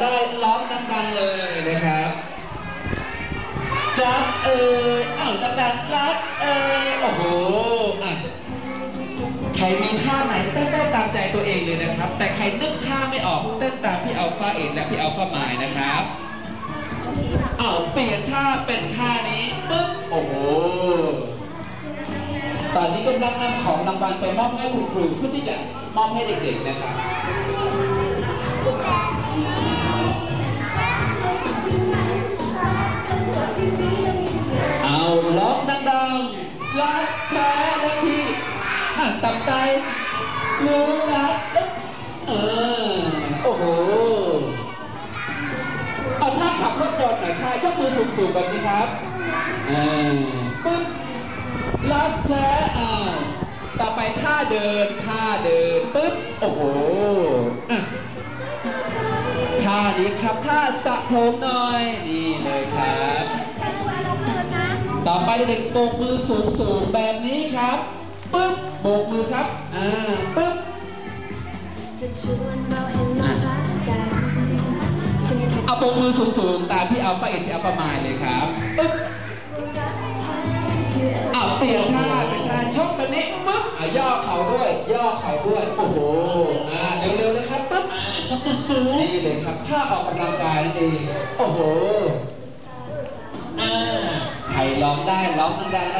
ได้ร้องดังๆเลยนะครับรักเออเอ้าดังๆรักเออโอ้โหใครมีท่าไหนเต้นได้ตามใจตัวเองเลยนะครับ แต่ใครนึกท่าไม่ออกเต้นตามพี่เอาฟ้าเอ็กและพี่เอาฟ้าหมายนะครับเอาเปลี่ยนท่าเป็นท่านี้ปึ๊บโอ้โหตอนนี้กำลังนำของรางวัลไปมอบให้คุณครูเพื่อที่จะมอบให้เด็กๆนะครับ เอาร้องดังๆรักแท้และที่ห่างตับใจรู้รักเออโอ้โหเอาถ้าขับรถยนต์หน่อยค่ะยกมือสูงๆแบบนี้ครับเออปึ๊บรักแท้อ่าต่อไปท่าเดินท่าเดินปึ๊บโอ้โหอะท่านี้ครับท่าสะผมหน่อยนี่เลยครับต่อ ไปเด็กโบกมือสูงสูงๆแบบนี้ครับปึ๊บโบกมือครับอ่าปึ๊บจะชวนเราให้มารักกันฉันยังแค่เอาโบกมือสูงสูงๆตามพี่เอาไปเอ็นพี่เอาประมายเลยครับปึ๊บคือเอาเปลี่ยนท่าเป็นท่าชกแบบนี้ปึ๊บอะย่อเข่าด้วย ย่อเข่าด้วยโอ้โหอ่าเร็วๆนะครับปึ๊บอ่าชกสูงๆนี่เลยครับท่าออกกำลังกายนั่นเองโอ้โหอ่าใค รร้องได้ร้องมันได้